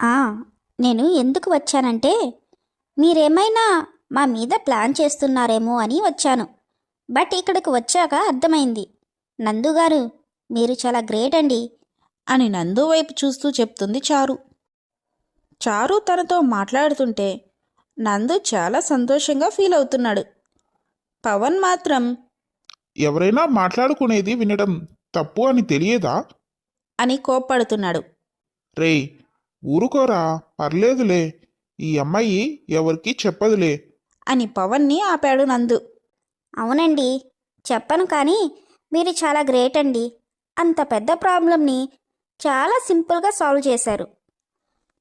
ఆ, నేను ఎందుకు వచ్చానంటే మీరేమైనా మా మీద ప్లాన్ చేస్తున్నారేమో అని వచ్చాను. బట్ ఇక్కడికి వచ్చాక అర్థమైంది. నందుగారు మీరు చాలా గ్రేట్ అండి అని నందు వైపు చూస్తూ చెప్తుంది చారు. చారు తనతో మాట్లాడుతుంటే నందు చాలా సంతోషంగా ఫీల్ అవుతున్నాడు. పవన్ మాత్రం ఎవరైనా మాట్లాడుకునేది వినడం తప్పు అని తెలియదా? అని కోప్పడుతున్నాడు. రేయ్ ఊరుకోరా పర్లేదులే. ఈ అమ్మాయి ఎవరికీ చెప్పదులే. అని పవన్ని ఆపాడు నందు. అవునండి చెప్పను కానీ మీరు చాలా గ్రేట్ అండి. అంత పెద్ద ప్రాబ్లంని చాలా సింపుల్గా సాల్వ్ చేశారు.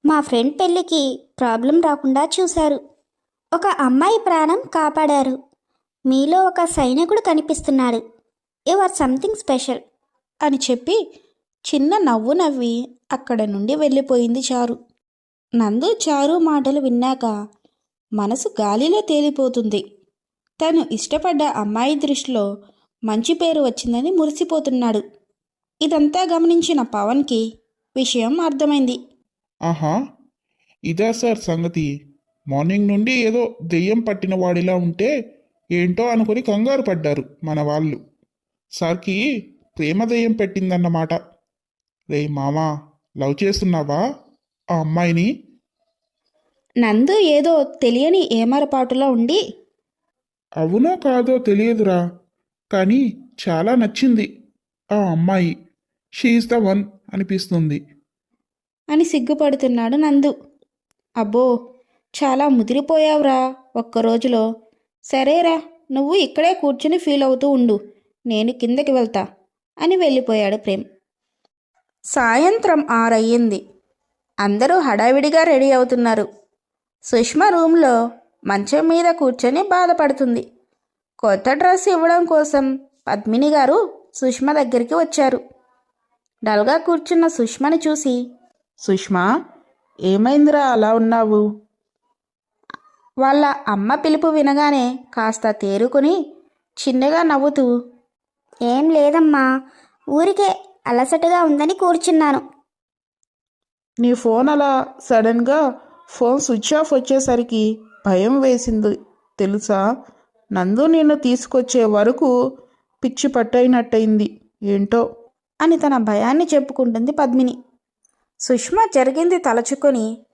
మా ఫ్రెండ్ పెళ్ళికి ప్రాబ్లం రాకుండా చూశారు. ఒక అమ్మాయి ప్రాణం కాపాడారు. మీలో ఒక సైనికుడు కనిపిస్తున్నాడు. యు ఆర్ సంథింగ్ స్పెషల్ అని చెప్పి చిన్న నవ్వు నవ్వి అక్కడ నుండి వెళ్ళిపోయింది చారు. నందు చారు మాటలు విన్నాక మనసు గాలిలో తేలిపోతుంది. తను ఇష్టపడ్డ అమ్మాయి దృష్టిలో మంచి పేరు వచ్చిందని మురిసిపోతున్నాడు. ఇదంతా గమనించిన పవన్కి విషయం అర్థమైంది. ఆహా ఇదా సార్ సంగతి. మార్నింగ్ నుండి ఏదో దెయ్యం పట్టిన వాడిలా ఉంటే ఏంటో అనుకుని కంగారు పడ్డారు మన వాళ్ళు. సార్కి ప్రేమ దెయ్యం పెట్టిందన్నమాట. రే మామా లవ్ చేస్తున్నావా? ఆ అమ్మాయిని? నందు ఏదో తెలియని ఏమరపాటులో ఉండి అవునో కాదో తెలియదురా కానీ చాలా నచ్చింది ఆ అమ్మాయి. షీఈస్ ద వన్ అనిపిస్తుంది. అని సిగ్గుపడుతున్నాడు నందు. అబ్బో చాలా ముదిరిపోయావురా ఒక్క రోజులో సరేరా నువ్వు ఇక్కడే కూర్చుని ఫీల్ అవుతూ ఉండు. నేను కిందకి వెళ్తా అని వెళ్ళిపోయాడు ప్రేమ్. సాయంత్రం ఆరయ్యింది. అందరూ హడావిడిగా రెడీ అవుతున్నారు. సుష్మ రూమ్లో మంచం మీద కూర్చొని బాధపడుతుంది. కొత్త డ్రెస్ ఇవ్వడం కోసం పద్మిని గారు సుష్మ దగ్గరికి వచ్చారు. డల్గా కూర్చున్న సుష్మని చూసి సుష్మా ఏమైందిరా అలా ఉన్నావు? వాళ్ళ అమ్మ పిలుపు వినగానే కాస్త తేరుకుని చిన్నగా నవ్వుతూ ఏం లేదమ్మా ఊరికే అలసటగా ఉందని కూర్చున్నాను. నీ ఫోన్ అలా సడన్గా ఫోన్ స్విచ్ ఆఫ్ వచ్చేసరికి భయం వేసింది తెలుసా? నందు నిన్ను తీసుకొచ్చే వరకు పిచ్చి పట్టయినట్టయింది ఏంటో? అని తన భయాన్ని చెప్పుకుంటుంది పద్మిని. సుష్మ జరిగింది తలచుకొని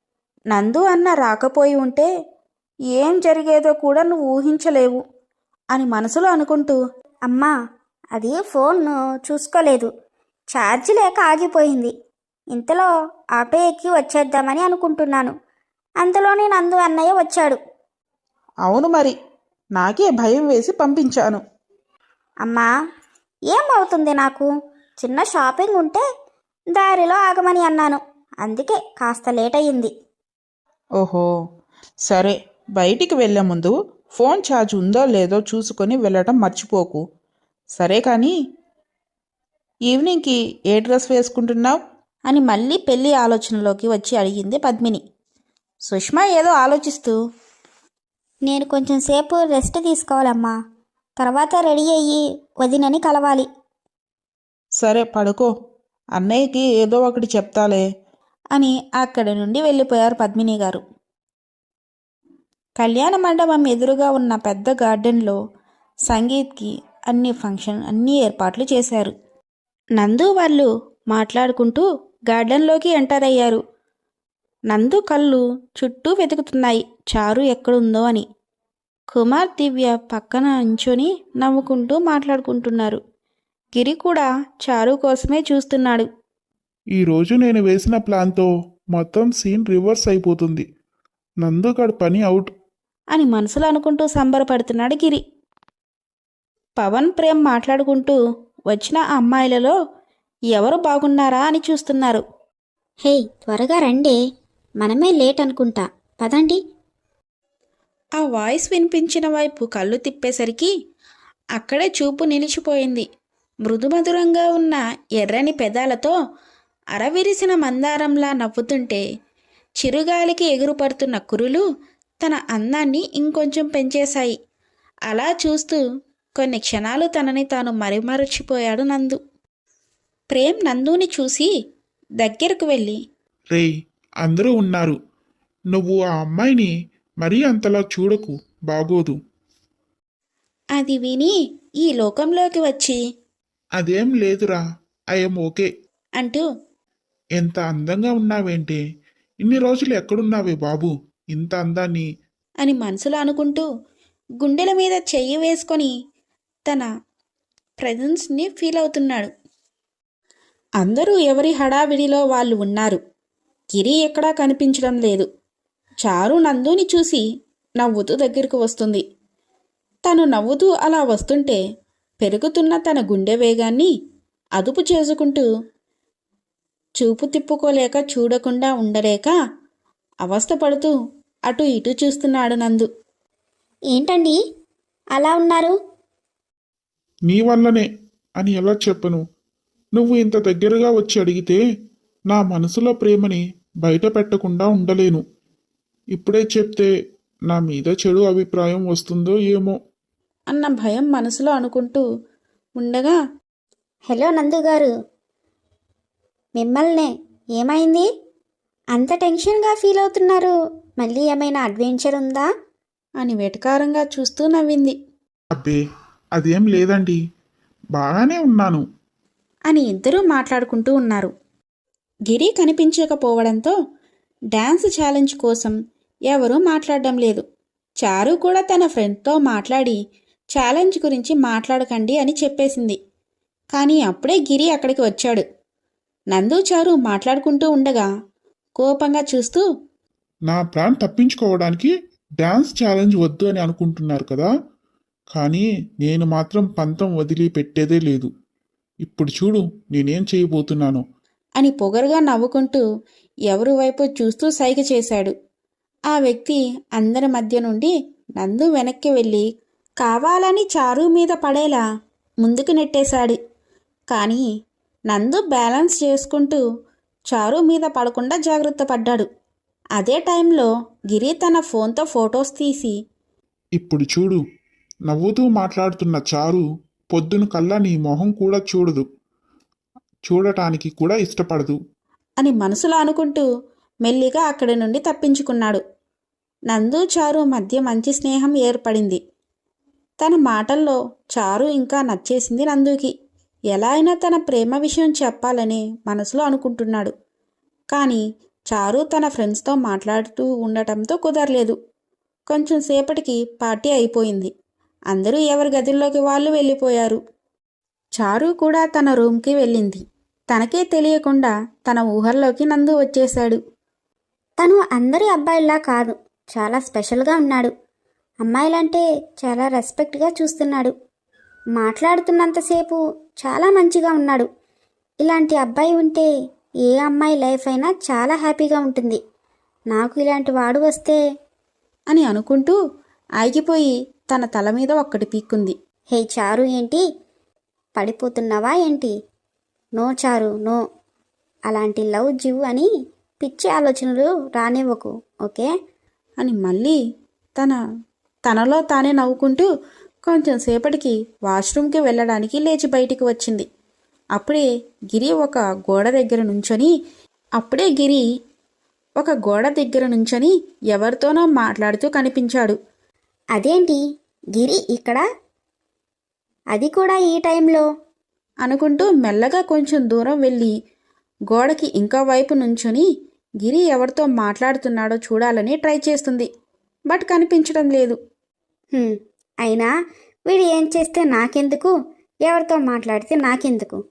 నందు అన్న రాకపోయి ఉంటే ఏం జరిగేదో కూడా నువ్వు ఊహించలేవు అని మనసులో అనుకుంటూ అమ్మా అది ఫోన్ చూసుకోలేదు. ఛార్జ్ లేక ఆగిపోయింది. ఇంతలో ఆటో ఎక్కి వచ్చేద్దామని అనుకుంటున్నాను. అంతలోనే నందు అన్నయ్య వచ్చాడు. అవును మరి నాకే భయం వేసి పంపించాను. అమ్మా ఏమవుతుంది నాకు? చిన్న షాపింగ్ ఉంటే దారిలో ఆగమని అన్నాను. అందుకే కాస్త లేట్ అయ్యింది. ఓహో సరే బయటికి వెళ్ళే ముందు ఫోన్ ఛార్జ్ ఉందో లేదో చూసుకొని వెళ్ళటం మర్చిపోకు. సరే కానీ ఈవినింగ్కి ఏ డ్రెస్ వేసుకుంటున్నావు? అని మళ్ళీ పెళ్ళి ఆలోచనలోకి వచ్చి అడిగింది పద్మిని. సుష్మ ఏదో ఆలోచిస్తూ నేను కొంచెం సేపు రెస్ట్ తీసుకోవాలమ్మా. తర్వాత రెడీ అయ్యి వదినని కలవాలి. సరే పడుకో. అన్నయ్యకి ఏదో ఒకటి చెప్తాలే. అని అక్కడి నుండి వెళ్ళిపోయారు పద్మిని గారు. కళ్యాణ మండపం ఎదురుగా ఉన్న పెద్ద గార్డెన్లో సంగీత్కి అన్ని ఫంక్షన్ అన్ని ఏర్పాట్లు చేశారు. నందు వాళ్ళు మాట్లాడుకుంటూ గార్డెన్లోకి ఎంటర్ అయ్యారు. నందు కళ్ళు చుట్టూ వెతుకుతున్నాయి. చారు ఎక్కడుందో అని. కుమార్ దివ్య పక్కన అంచుని నవ్వుకుంటూ మాట్లాడుకుంటున్నారు. గిరి కూడా చారు కోసమే చూస్తున్నాడు. ఈరోజు నేను వేసిన ప్లాన్తో మొత్తం సీన్ రివర్స్ అయిపోతుంది. నందుగడ్ పని అవుట్. అని మనసులో అనుకుంటూ సంబరపడుతున్నాడు గిరి. పవన్ ప్రేమ్ మాట్లాడుకుంటూ వచ్చిన అమ్మాయిలలో ఎవరు బాగున్నారా అని చూస్తున్నారు. హే త్వరగా రండి. మనమే లేట్ అనుకుంటా. పదండి. ఆ వాయిస్ వినిపించిన వైపు కళ్ళు తిప్పేసరికి అక్కడే చూపు నిలిచిపోయింది. మృదుమధురంగా ఉన్న ఎర్రని పెదాలతో అరవిరిసిన మందారంలా నవ్వుతుంటే చిరుగాలికి ఎగురుపడుతున్న కురులు తన అందాన్ని ఇంకొంచెం పెంచేశాయి. అలా చూస్తూ కొన్ని క్షణాలు తనని తాను మరిమరచిపోయాడు నందు. ప్రేమ్ నందుని చూసి దగ్గరకు వెళ్ళి రేయ్ అందరూ ఉన్నారు. నువ్వు ఆ అమ్మాయిని మరీ అంతలా చూడకు బాగోదు. అది విని ఈ లోకంలోకి వచ్చి అదేం లేదురా ఐఎమ్ ఓకే. అంటూ ఎంత అందంగా ఉన్నావేంటి ఇన్ని రోజులు ఎక్కడున్నావే బాబు ఇంత అందాన్ని. అని మనసులో అనుకుంటూ గుండెల మీద చెయ్యి వేసుకొని తన ప్రజెన్స్ని ఫీల్ అవుతున్నాడు. అందరూ ఎవరి హడావిడిలో వాళ్ళు ఉన్నారు. గిరి ఎక్కడా కనిపించడం లేదు. చారు నందుని చూసి నవ్వుతూ దగ్గరకు వస్తుంది. తను నవ్వుతూ అలా వస్తుంటే పెరుగుతున్న తన గుండె వేగాన్ని అదుపు చేసుకుంటూ చూపు తిప్పుకోలేక చూడకుండా ఉండలేక అవస్థపడుతూ అటు ఇటు చూస్తున్నాడు నందు. ఏంటండి? అలా ఉన్నారు? నీ వల్లనే అని ఎలా చెప్పను? నువ్వు ఇంత దగ్గరగా వచ్చి అడిగితే నా మనసులో ప్రేమని బయట పెట్టకుండా ఉండలేను. ఇప్పుడే చెప్తే నా మీద చెడు అభిప్రాయం వస్తుందో ఏమో. అన్న భయం మనసులో అనుకుంటూ ఉండగా హలో నందు గారు మిమ్మల్నే ఏమైంది? అంత టెన్షన్గా ఫీల్ అవుతున్నారు. మళ్ళీ ఏమైనా అడ్వెంచర్ ఉందా? అని వెటకారంగా చూస్తూ నవ్వింది. అబ్బే అదేం లేదండి. బాగానే ఉన్నాను. అని ఇద్దరూ మాట్లాడుకుంటూ ఉన్నారు. గిరి కనిపించకపోవడంతో డ్యాన్స్ ఛాలెంజ్ కోసం ఎవరూ మాట్లాడడం లేదు. చారు కూడా తన ఫ్రెండ్తో మాట్లాడి ఛాలెంజ్ గురించి మాట్లాడకండి అని చెప్పేసింది. కానీ అప్పుడే గిరి అక్కడికి వచ్చాడు. నందు చారు మాట్లాడుకుంటూ ఉండగా కోపంగా చూస్తూ నా ప్లాన్ తప్పించుకోవడానికి డ్యాన్స్ ఛాలెంజ్ వద్దు అని అనుకుంటున్నారు కదా. కానీ నేను మాత్రం పంతం వదిలి పెట్టేదే లేదు. ఇప్పుడు చూడు నేనేం చేయబోతున్నానో. అని పొగరుగా నవ్వుకుంటూ ఎవరి వైపు చూస్తూ సైగ చేశాడు. ఆ వ్యక్తి అందరి మధ్య నుండి నందు వెనక్కి వెళ్ళి కావాలని చారు మీద పడేలా ముందుకు నెట్టేశాడు. కానీ నందు బ్యాలెన్స్ చేసుకుంటూ చారు మీద పడకుండా జాగ్రత్త పడ్డాడు. అదే టైంలో గిరి తన ఫోన్తో ఫొటోస్ తీసి ఇప్పుడు చూడు నవ్వుతూ మాట్లాడుతున్న చారు పొద్దున కల్లా నీ మొహం కూడా చూడదు. చూడటానికి కూడా ఇష్టపడదు. అని మనసులో అనుకుంటూ మెల్లిగా అక్కడి నుండి తప్పించుకున్నాడు. నందు చారు మధ్య మంచి స్నేహం ఏర్పడింది. తన మాటల్లో చారు ఇంకా నచ్చేసింది నందుకి. ఎలా అయినా తన ప్రేమ విషయం చెప్పాలని మనసులో అనుకుంటున్నాడు. కానీ చారు తన ఫ్రెండ్స్తో మాట్లాడుతూ ఉండటంతో కుదరలేదు. కొంచెం సేపటికి పార్టీ అయిపోయింది. అందరూ ఎవరి గదుల్లోకి వాళ్ళు వెళ్ళిపోయారు. చారు కూడా తన రూమ్కి వెళ్ళింది. తనకే తెలియకుండా తన ఊహల్లోకి నందు వచ్చేశాడు. తను అందరి అబ్బాయిలా కాదు చాలా స్పెషల్గా ఉన్నాడు. అమ్మాయిలంటే చాలా రెస్పెక్ట్గా చూస్తున్నాడు. మాట్లాడుతున్నంతసేపు చాలా మంచిగా ఉన్నాడు. ఇలాంటి అబ్బాయి ఉంటే ఏ అమ్మాయి లైఫ్ అయినా చాలా హ్యాపీగా ఉంటుంది. నాకు ఇలాంటి వాడు వస్తే అని అనుకుంటూ ఆగిపోయి తన తల మీద ఒక్కటి పీక్కుంది. హే చారు ఏంటి? పడిపోతున్నావా ఏంటి? నో చారు నో. అలాంటి లవ్ జివ్ అని పిచ్చి ఆలోచనలు రానివ్వకు ఓకే? అని మళ్ళీ తన తనలో తానే నవ్వుకుంటూ కొంచెం సేపటికి వాష్రూమ్కి వెళ్ళడానికి లేచి బయటికి వచ్చింది. అప్పుడే గిరి ఒక గోడ దగ్గర నుంచొని అప్పుడే గిరి ఒక గోడ దగ్గర నుంచొని ఎవరితోనో మాట్లాడుతూ కనిపించాడు. అదేంటి? గిరి ఇక్కడ? అది కూడా ఈ టైంలో? అనుకుంటూ మెల్లగా కొంచెం దూరం వెళ్ళి గోడకి ఇంకో వైపు నుంచొని గిరి ఎవరితో మాట్లాడుతున్నాడో చూడాలని ట్రై చేస్తుంది. బట్ కనిపించడం లేదు. అయినా వీడు ఏం చేస్తే నాకెందుకు? ఎవరితో మాట్లాడితే నాకెందుకు?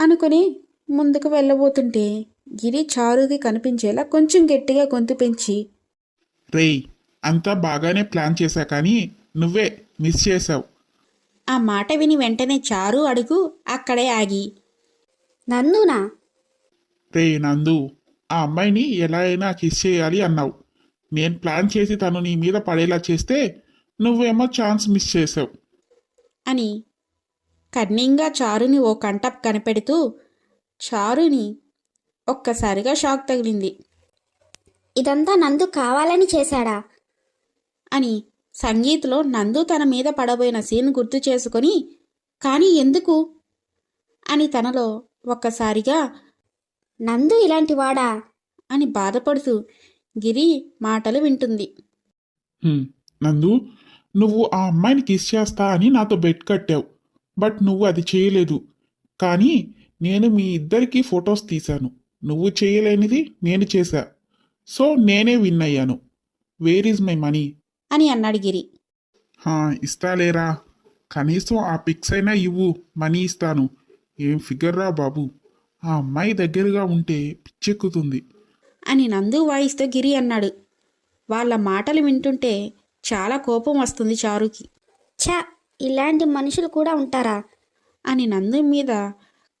అనుకుని ముందుకు వెళ్ళబోతుంటే గిరి చారుకి కనిపించేలా కొంచెం గట్టిగా గొంతు పెంచి రేయ్ అంతా బాగానే ప్లాన్ చేశా కానీ నువ్వే మిస్ చేశావు. ఆ మాట విని వెంటనే చారు అడుగు అక్కడే ఆగి. నందునా? రే నందు ఆ అమ్మాయిని ఎలా అయినా కిస్ చేయాలి అన్నావు. నేను ప్లాన్ చేసి తను నీ మీద పడేలా చేస్తే నువ్వేమో ఛాన్స్ మిస్ చేసావు అని కన్నింగా చారుని ఓ కంట కనిపెడుతూ చారుని ఒక్కసారిగా షాక్ తగిలింది. ఇదంతా నందు కావాలని చేశాడా? అని సంగీత్లో నందు తన మీద పడబోయిన సీన్ గుర్తు చేసుకొని కానీ ఎందుకు? అని తనలో ఒక్కసారిగా నందు ఇలాంటి వాడా? అని బాధపడుతూ గిరి మాటలు వింటుంది. నందు నువ్వు ఆ అమ్మాయిని కిస్ చేస్తా అని నాతో బెట్ కట్టావు బట్ నువ్వు అది చేయలేదు. కానీ నేను మీ ఇద్దరికి ఫొటోస్ తీశాను. నువ్వు చేయలేనిది నేను చేశా. సో నేనే విన్ అయ్యాను. Where is my money? అని అన్నాడు గిరి. హా, ఇస్తాలేరా? కనీసం ఆ పిక్స్ అయినా ఇవ్వు మనీ ఇస్తాను. ఏం ఫిగర్ రా బాబు. ఆ అమ్మాయి దగ్గరగా ఉంటే పిచ్చెక్కుతుంది. అని నందు వాయిస్తూ గిరి అన్నాడు. వాళ్ళ మాటలు వింటుంటే చాలా కోపం వస్తుంది చారుకి. ఛ ఇలాంటి మనుషులు కూడా ఉంటారా? అని నందు మీద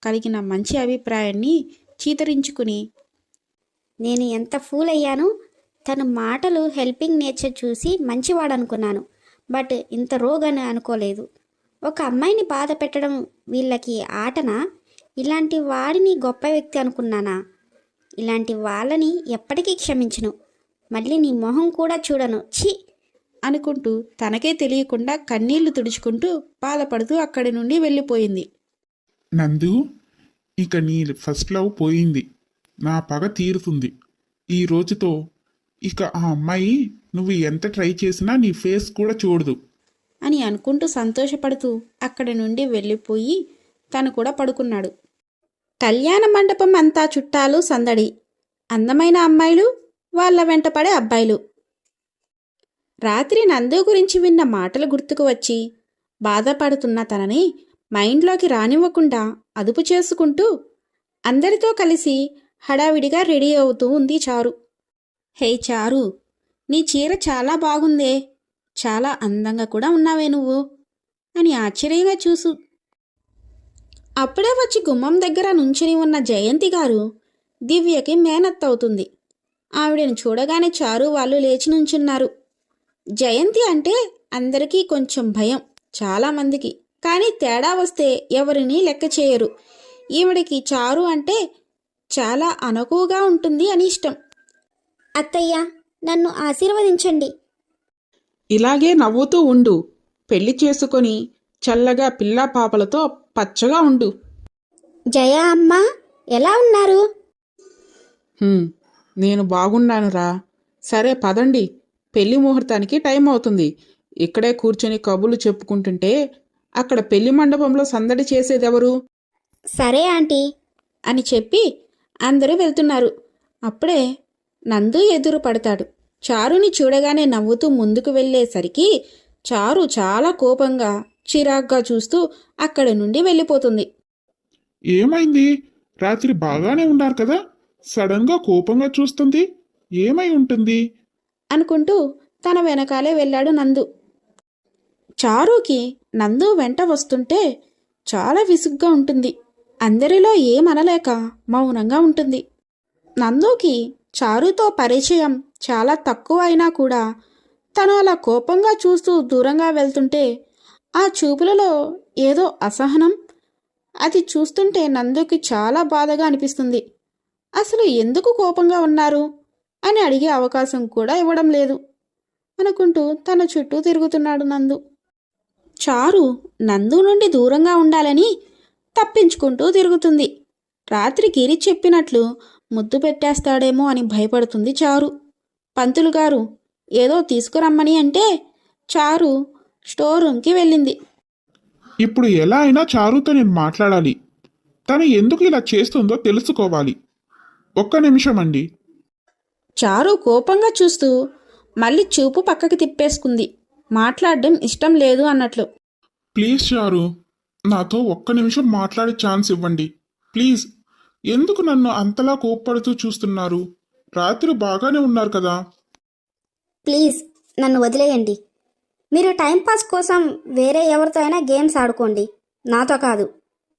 కలిగిన మంచి అభిప్రాయాన్ని చీతరించుకుని నేను ఎంత ఫూల్ అయ్యాను? తన మాటలు హెల్పింగ్ నేచర్ చూసి మంచివాడనుకున్నాను బట్ ఇంత రోగని అనుకోలేదు. ఒక అమ్మాయిని బాధ పెట్టడం వీళ్ళకి ఆటనా? ఇలాంటి వాడిని గొప్ప వ్యక్తి అనుకున్నానా? ఇలాంటి వాళ్ళని ఎప్పటికీ క్షమించను. మళ్ళీ నీ మొహం కూడా చూడను. ఛీ! అనుకుంటూ తనకే తెలియకుండా కన్నీళ్ళు తుడుచుకుంటూ బాధపడుతూ అక్కడి నుండి వెళ్ళిపోయింది. నందు ఇక నీ ఫస్ట్ లవ్ పోయింది. నా పగ తీరుతుంది. ఈ రోజుతో ఇక ఆ అమ్మాయి నువ్వు ఎంత ట్రై చేసినా నీ ఫేస్ కూడా చూడదు. అని అనుకుంటూ సంతోషపడుతూ అక్కడి నుండి వెళ్ళిపోయి తను కూడా పడుకున్నాడు. కళ్యాణ మండపం అంతా చుట్టాలు సందడి. అందమైన అమ్మాయిలు వాళ్ళ వెంటపడే అబ్బాయిలు. రాత్రి నందు గురించి విన్న మాటలు గుర్తుకు వచ్చి బాధపడుతున్న తనని మైండ్లోకి రానివ్వకుండా అదుపు చేసుకుంటూ అందరితో కలిసి హడావిడిగా రెడీ అవుతూ ఉంది చారు. హే చారు నీ చీర చాలా బాగుందే. చాలా అందంగా కూడా ఉన్నావే నువ్వు అని ఆశ్చర్యంగా చూసు. అప్పుడే వచ్చి గుమ్మం దగ్గర నుంచుని ఉన్న జయంతి గారు దివ్యకి మేనత్తవుతుంది. ఆవిడని చూడగానే చారు వాళ్ళు లేచి నుంచున్నారు. జయంతి అంటే అందరికీ కొంచెం భయం చాలామందికి కానీ తేడా వస్తే ఎవరిని లెక్క చేయరు. ఈవిడికి చారు అంటే చాలా అనకువగా ఉంటుంది అని ఇష్టం. అత్తయ్య నన్ను ఆశీర్వదించండి. ఇలాగే నవ్వుతూ ఉండు. పెళ్ళి చేసుకొని చల్లగా పిల్లా పాపలతో పచ్చగా ఉండు. జయ అమ్మ ఎలా ఉన్నారు? "హుమ్, నేను బాగున్నానురా. సరే పదండి. పెళ్ళి ముహూర్తానికి టైం అవుతుంది. ఇక్కడే కూర్చొని కబుర్లు చెప్పుకుంటుంటే అక్కడ పెళ్ళి మండపంలో సందడి చేసేదెవరు? సరే ఆంటీ అని చెప్పి అందరూ వెళ్తున్నారు. అప్పుడే నందు ఎదురు పడతాడు చారుని చూడగానే నవ్వుతూ ముందుకు వెళ్ళేసరికి చారు చాలా కోపంగా చిరాగ్గా చూస్తూ అక్కడి నుండి వెళ్ళిపోతుంది. ఏమైంది? రాత్రి బాగానే ఉన్నారు కదా? సడన్గా కోపంగా చూస్తుంది. ఏమై ఉంటుంది? అనుకుంటూ తన వెనకాలే వెళ్ళాడు నందు. చారుకి నందు వెంట వస్తుంటే చాలా విసుగ్గా ఉంటుంది. అందరిలో ఏమనలేక మౌనంగా ఉంటుంది. నందుకి చారుతో పరిచయం చాలా తక్కువ అయినా కూడా తను అలా కోపంగా చూస్తూ దూరంగా వెళ్తుంటే ఆ చూపులలో ఏదో అసహనం. అది చూస్తుంటే నందుకి చాలా బాధగా అనిపిస్తుంది. అసలు ఎందుకు కోపంగా ఉన్నారు? అని అడిగే అవకాశం కూడా ఇవ్వడం లేదు. అనుకుంటూ తన చుట్టూ తిరుగుతున్నాడు నందు. చారు నందు నుండి దూరంగా ఉండాలని తప్పించుకుంటూ తిరుగుతుంది. రాత్రి గిరి చెప్పినట్లు ముద్దు పెట్టేస్తాడేమో అని భయపడుతుంది చారు. పంతులు గారు ఏదో తీసుకురమ్మని అంటే చారు స్టోర్ రూమ్కి వెళ్ళింది. ఇప్పుడు ఎలా అయినా చారుతో నేను మాట్లాడాలి. తను ఎందుకు ఇలా చేస్తుందో తెలుసుకోవాలి. ఒక్క నిమిషం అండి. చారు కోపంగా చూస్తూ మళ్ళీ చూపు పక్కకి తిప్పేసుకుంది. మాట్లాడడం ఇష్టం లేదు అన్నట్లు. ప్లీజ్ చారు నాతో ఒక్క నిమిషం మాట్లాడే ఛాన్స్ ఇవ్వండి. ప్లీజ్. ఎందుకు నన్ను అంతలా కోప్పడుతూ చూస్తున్నారు? రాత్రి బాగానే ఉన్నారు కదా? ప్లీజ్ నన్ను వదిలేయండి. మీరు టైంపాస్ కోసం వేరే ఎవరితో అయినా గేమ్స్ ఆడుకోండి. నాతో కాదు.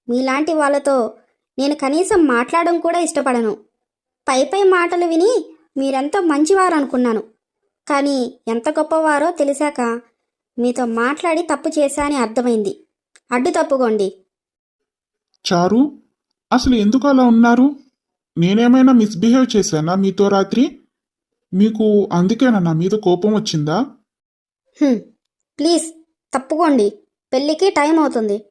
మీలాంటి వాళ్ళతో నేను కనీసం మాట్లాడడం కూడా ఇష్టపడను. పై పై మాటలు విని మీరెంతో మంచివారు అనుకున్నాను. కానీ ఎంత గొప్పవారో తెలిసాక మీతో మాట్లాడి తప్పు చేశా అని అర్థమైంది. అడ్డు తప్పుకోండి. చారు అసలు ఎందుకు అలా ఉన్నారు? నేనేమైనా మిస్బిహేవ్ చేశానా మీతో రాత్రి? మీకు అందుకేనా నా మీద కోపం వచ్చిందా? హ్మ్, ప్లీజ్ తప్పుకోండి. పెళ్ళికి టైం అవుతుంది.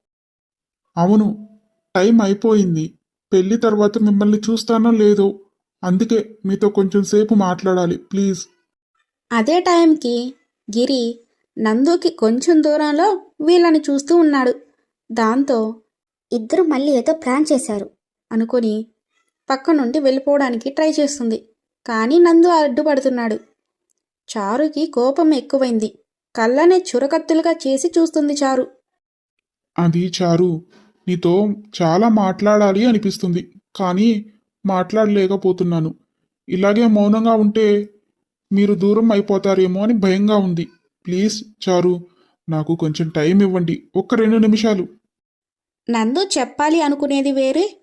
అవును. టైం అయిపోయింది. పెళ్ళి తర్వాత మిమ్మల్ని చూస్తానో లేదో? అందుకే మీతో కొంచెం సేపు మాట్లాడాలి ప్లీజ్. అదే టైంకి గిరి నందుకి కొంచెం దూరంలో వీళ్ళని చూస్తూ ఉన్నాడు. దాంతో ఇద్దరు మళ్ళీ ఏదో ప్లాన్ చేశారు. అనుకొని పక్క నుండి వెళ్ళిపోవడానికి ట్రై చేస్తుంది. కానీ నందు అడ్డుపడుతున్నాడు. చారుకి కోపం ఎక్కువైంది. కళ్ళనే చురకత్తులుగా చేసి చూస్తుంది చారు. అది చారు నీతో చాలా మాట్లాడాలి అనిపిస్తుంది. కానీ మాట్లాడలేకపోతున్నాను. ఇలాగే మౌనంగా ఉంటే మీరు దూరం అయిపోతారేమో అని భయంగా ఉంది. ప్లీజ్ చారు నాకు కొంచెం టైం ఇవ్వండి. ఒక్క రెండు నిమిషాలు. నందు చెప్పాలి అనుకునేది వేరే.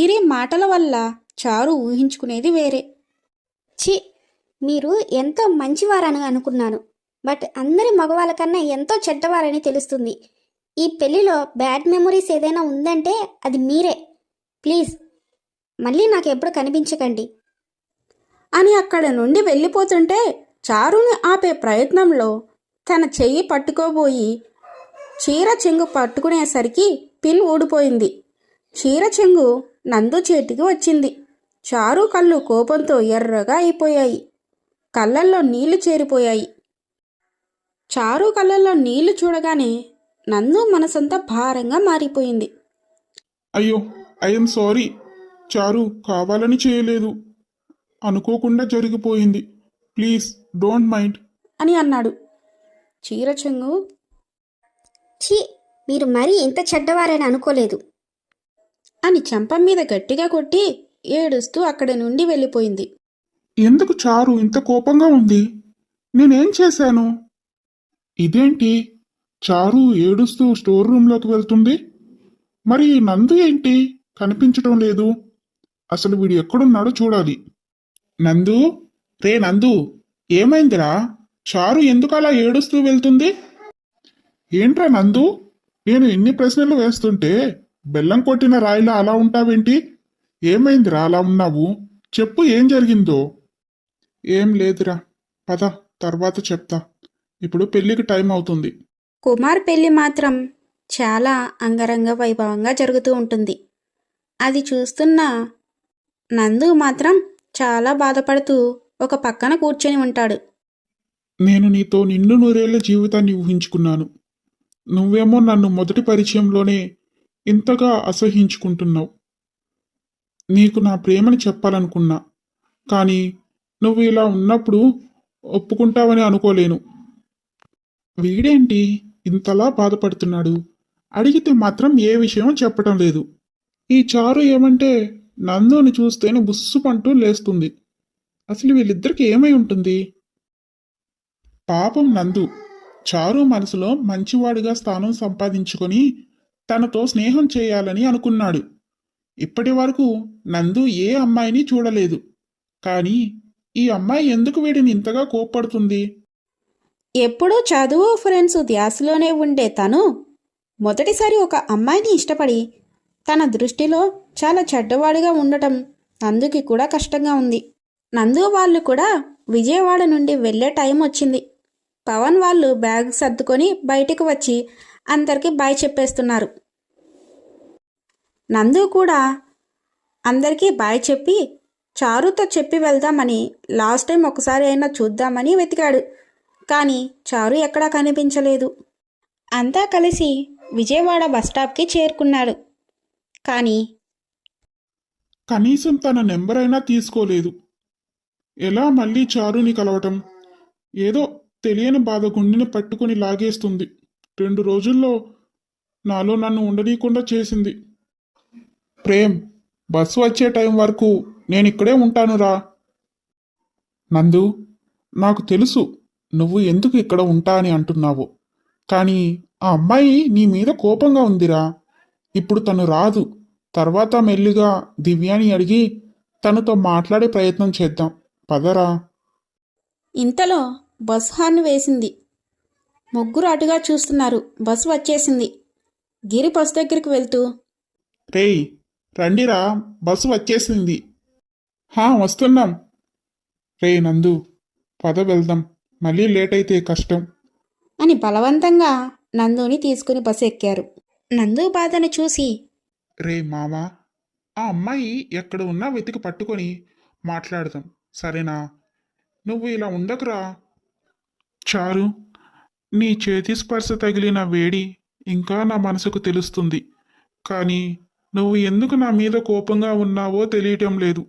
గిరి మాటల వల్ల చారు ఊహించుకునేది వేరే. ఛీ! మీరు ఎంతో మంచివారని అనుకున్నాను. బట్ అందరి మగవాళ్ళ కన్నా ఎంతో చెడ్డవారని తెలుస్తుంది. ఈ పెళ్ళిలో బ్యాడ్ మెమొరీస్ ఏదైనా ఉందంటే అది మీరే. ప్లీజ్ మళ్ళీ నాకు ఎప్పుడు కనిపించకండి. అని అక్కడ నుండి వెళ్ళిపోతుంటే చారుని ఆపే ప్రయత్నంలో తన చెయ్యి పట్టుకోబోయి చీర చెంగు పట్టుకునేసరికి పిన్ ఊడిపోయింది. చీర చెంగు నందు చేతికి వచ్చింది. చారు కళ్ళు కోపంతో ఎర్రగా అయిపోయాయి. కళ్ళల్లో నీళ్ళు చేరిపోయాయి. చారు కళ్ళల్లో నీళ్ళు చూడగానే నందు మనసంతా భారంగా మారిపోయింది. అయ్యో ఐఎమ్ సారీ. చారు కావాలని చేయలేదు. అనుకోకుండా జరిగిపోయింది. Please don't mind. అని అన్నాడు. చీర చెంగు ఛీ మీరు మరీ ఇంత చెడ్డవారని అనుకోలేదు. అని చెంప మీద గట్టిగా కొట్టి ఏడుస్తూ అక్కడి నుండి వెళ్ళిపోయింది. ఎందుకు చారు ఇంత కోపంగా ఉంది? నేనేం చేశాను? ఇదేంటి? చారు ఏడుస్తూ స్టోర్ రూమ్లోకి వెళ్తుంది? మరి నందు ఏంటి? కనిపించడం లేదు. అసలు వీడు ఎక్కడున్నాడో చూడాలి. నందు? రే నందు! ఏమైందిరా? చారు ఎందుకు అలా ఏడుస్తూ వెళ్తుంది? ఏంట్రా నందు? నేను ఎన్ని ప్రశ్నలు వేస్తుంటే బెల్లం కొట్టిన రాయిలా అలా ఉంటావేంటి? ఏమైందిరా అలా ఉన్నావు? చెప్పు ఏం జరిగిందో. ఏం లేదురా. పద తర్వాత చెప్తా. ఇప్పుడు పెళ్ళికి టైం అవుతుంది. కుమార్ పెళ్ళి మాత్రం చాలా అంగరంగ వైభవంగా జరుగుతూ ఉంటుంది. అది చూస్తున్న నందు మాత్రం చాలా బాధపడుతూ ఒక పక్కన కూర్చొని ఉంటాడు. నేను నీతో నిన్ను నూరేళ్ళ జీవితాన్ని ఊహించుకున్నాను. నువ్వేమో నన్ను మొదటి పరిచయంలోనే ఇంతగా అసహించుకుంటున్నావు నీకు నా ప్రేమని చెప్పాలనుకున్నా కానీ నువ్వు ఇలా ఉన్నప్పుడు ఒప్పుకుంటావని అనుకోలేను. వీడేంటి ఇంతలా బాధపడుతున్నాడు? అడిగితే మాత్రం ఏ విషయం చెప్పటం లేదు. ఈ చారు ఏమంటే నందుని చూస్తేనే బుస్సుమంటూ లేస్తుంది. అసలు వీళ్ళిద్దరికి ఏమై ఉంటుంది? పాపం నందు. చారు మనసులో మంచివాడిగా స్థానం సంపాదించుకొని తనతో స్నేహం చేయాలని అనుకున్నాడు. ఇప్పటి వరకు నందు ఏ అమ్మాయిని చూడలేదు. కానీ ఈ అమ్మాయి ఎందుకు వీడిని ఇంతగా కోప్పడుతుంది? ఎప్పుడూ చదువు ఫ్రెండ్స్ ధ్యాసలోనే ఉండే తను మొదటిసారి ఒక అమ్మాయిని ఇష్టపడి తన దృష్టిలో చాలా చెడ్డవాడిగా ఉండటం నందుకి కూడా కష్టంగా ఉంది. నందు వాళ్ళు కూడా విజయవాడ నుండి వెళ్ళే టైం వచ్చింది. పవన్ వాళ్ళు బ్యాగ్ సర్దుకొని బయటకు వచ్చి అందరికీ బాయ్ చెప్పేస్తున్నారు. నందు కూడా అందరికీ బాయ్ చెప్పి చారుతో చెప్పి వెళ్దామని లాస్ట్ టైం ఒకసారి అయినా చూద్దామని వెతికాడు. కానీ చారు ఎక్కడా కనిపించలేదు. అంతా కలిసి విజయవాడ బస్టాప్కి చేరుకున్నాడు. కానీ కనీసం తన నెంబర్ అయినా తీసుకోలేదు. ఎలా మళ్ళీ చారుని కలవటం? ఏదో తెలియని బాధ గుండెని పట్టుకుని లాగేస్తుంది. రెండు రోజుల్లో నాలో నన్ను ఉండనీయకుండా చేసింది. ప్రేమ్ బస్సు వచ్చే టైం వరకు నేను ఇక్కడే ఉంటానురా. నందు నాకు తెలుసు నువ్వు ఎందుకు ఇక్కడ ఉంటా అని అంటున్నావు. కానీ ఆ అమ్మాయి నీ మీద కోపంగా ఉందిరా. ఇప్పుడు తను రాదు. తర్వాత మెల్లిగా దివ్యాని అడిగి తనతో మాట్లాడే ప్రయత్నం చేద్దాం. పదరా. ఇంతలో బస్ హార్న్ వేసింది. ముగ్గురు అటుగా చూస్తున్నారు. బస్సు వచ్చేసింది. గిరి బస్ దగ్గరికి వెళ్తూ రేయ్ రండిరా బస్సు వచ్చేసింది. హా వస్తున్నాం. రే నందు పద వెళ్దాం. మళ్ళీ లేట్ అయితే కష్టం. అని బలవంతంగా నందుని తీసుకుని బస్సు ఎక్కారు. నందు బాధను చూసి రే మావా ఆ అమ్మాయి ఎక్కడ ఉన్నా వెతికి పట్టుకొని మాట్లాడదాం. సరేనా? నువ్వు ఇలా ఉండకురా. చారు. నీ చేతి స్పర్శ తగిలిన వేడి ఇంకా నా మనసుకు తెలుస్తుంది. కానీ నువ్వు ఎందుకు నా మీద కోపంగా ఉన్నావో తెలియటం లేదు.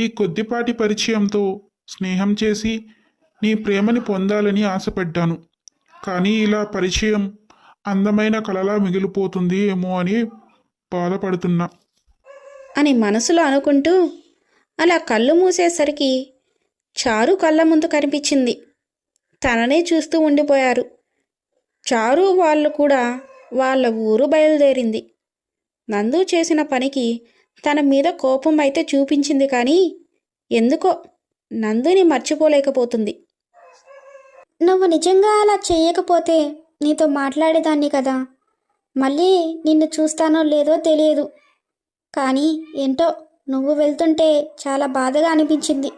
ఈ కొద్దిపాటి పరిచయంతో స్నేహం చేసి నీ ప్రేమని పొందాలని ఆశపడ్డాను. కానీ ఇలా పరిచయం అందమైన కలలా మిగిలిపోతుంది ఏమో అని బాధపడుతున్నా. అని మనసులో అనుకుంటూ అలా కళ్ళు మూసేసరికి చారు కళ్ళ ముందు కనిపించింది. తననే చూస్తూ ఉండిపోయారు. చారు వాళ్ళు కూడా వాళ్ళ ఊరు బయలుదేరింది. నందు చేసిన పనికి తన మీద కోపం అయితే చూపించింది కానీ ఎందుకో నందుని మర్చిపోలేకపోతుంది. నువ్వు నిజంగా అలా చేయకపోతే నీతో మాట్లాడేదాన్ని కదా. మళ్ళీ నిన్ను చూస్తానో లేదో తెలియదు. కానీ ఏంటో నువ్వు వెళ్తుంటే చాలా బాధగా అనిపించింది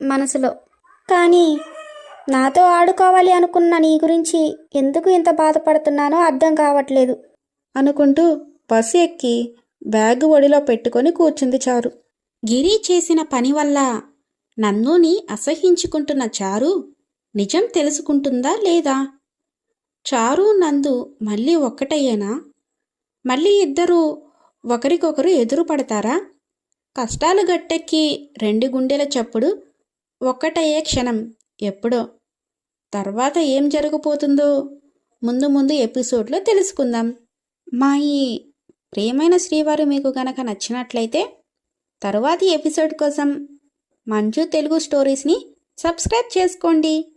మనసులో. కానీ నాతో ఆడుకోవాలి అనుకున్న నీ గురించి ఎందుకు ఇంత బాధపడుతున్నానో అర్థం కావట్లేదు. అనుకుంటూ బస్సు ఎక్కి బ్యాగ్ ఒడిలో పెట్టుకొని కూర్చుంది చారు. గిరి చేసిన పని వల్ల నన్నుని అసహించుకుంటున్న చారు నిజం తెలుసుకుంటుందా లేదా? చారు నందు మళ్ళీ ఒక్కటయ్యేనా? మళ్ళీ ఇద్దరూ ఒకరికొకరు ఎదురు పడతారా? కష్టాలు గట్టెక్కి రెండు గుండెల చప్పుడు ఒక్కటయ్యే క్షణం. ఎప్పుడో. తర్వాత ఏం జరగబోతుందో ముందు ముందు ఎపిసోడ్లో తెలుసుకుందాం. మా ఈ ప్రియమైన శ్రీవారు మీకు గనక నచ్చినట్లయితే తరువాతి ఎపిసోడ్ కోసం మంజు తెలుగు స్టోరీస్ని సబ్స్క్రైబ్ చేసుకోండి.